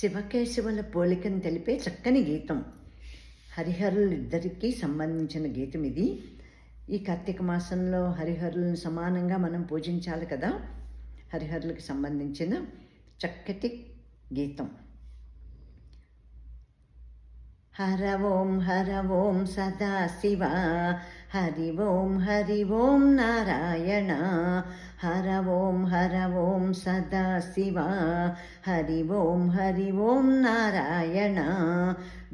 శివకేశవుల పోలికను తెలిపే చక్కని గీతం. హరిహరులిద్దరికీ సంబంధించిన గీతం ఇది. ఈ కార్తీక మాసంలో హరిహరులను సమానంగా మనం పూజించాలి కదా? హరిహరులకు సంబంధించిన చక్కటి గీతం. హర ఓం హర ఓం సదా శివ హరి ఓం హరి ఓం నారాయణ హర ఓం హర ఓం సదా శివ హరి ఓం హరి ఓం నారాయణ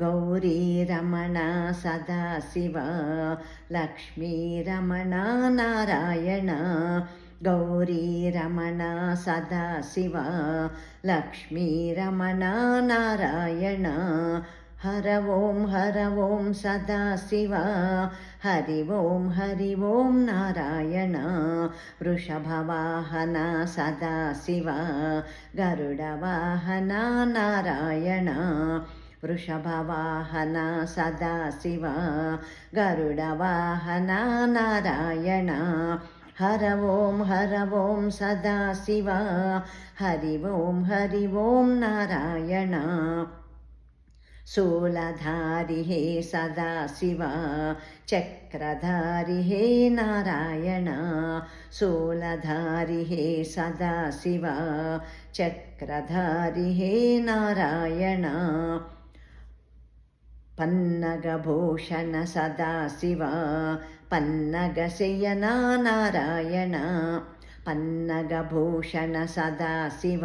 గౌరీ రమణ సదా శివ లక్ష్మీ రమణ నారాయణ గౌరీ రమణ సదా శివ లక్ష్మీ రమణ నారాయణ హర ఓం హర ఓం సదా శివ హరి ఓం హరి ఓం నారాయణ వృషభవాహన సదా శివ గరుడవాహన నారాయణ వృషభవాహన సదా శివ గరుడవాహన నారాయణ హర ఓం హర ఓం సదా శివ హరి ఓం హరి ఓం నారాయణ शूलधारि हे सदाशिव चक्रधारि हे नारायण शूलधारि हे सदाशिव चक्रधारि हे नारायण पन्नगभूषण सदाशिव पन्नगशयना नारायण పన్నగభూషణ సదాశివ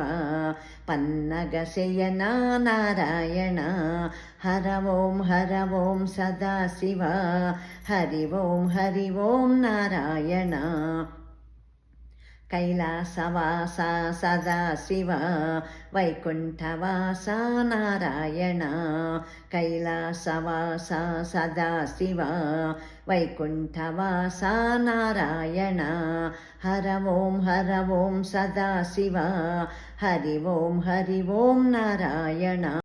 పన్నగశయన నారాయణ. హర ఓం హర ఓం సదాశివ హరి ఓం హరి ఓం నారాయణ. కైలాసవాస సదాశివ వైకుంఠవాస నారాయణ. కైలాసవాస సదాశివ వైకుంఠవాస నారాయణ. హర ఓం హర ఓం సదాశివ హరి ఓం హరి ఓం నారాయణ.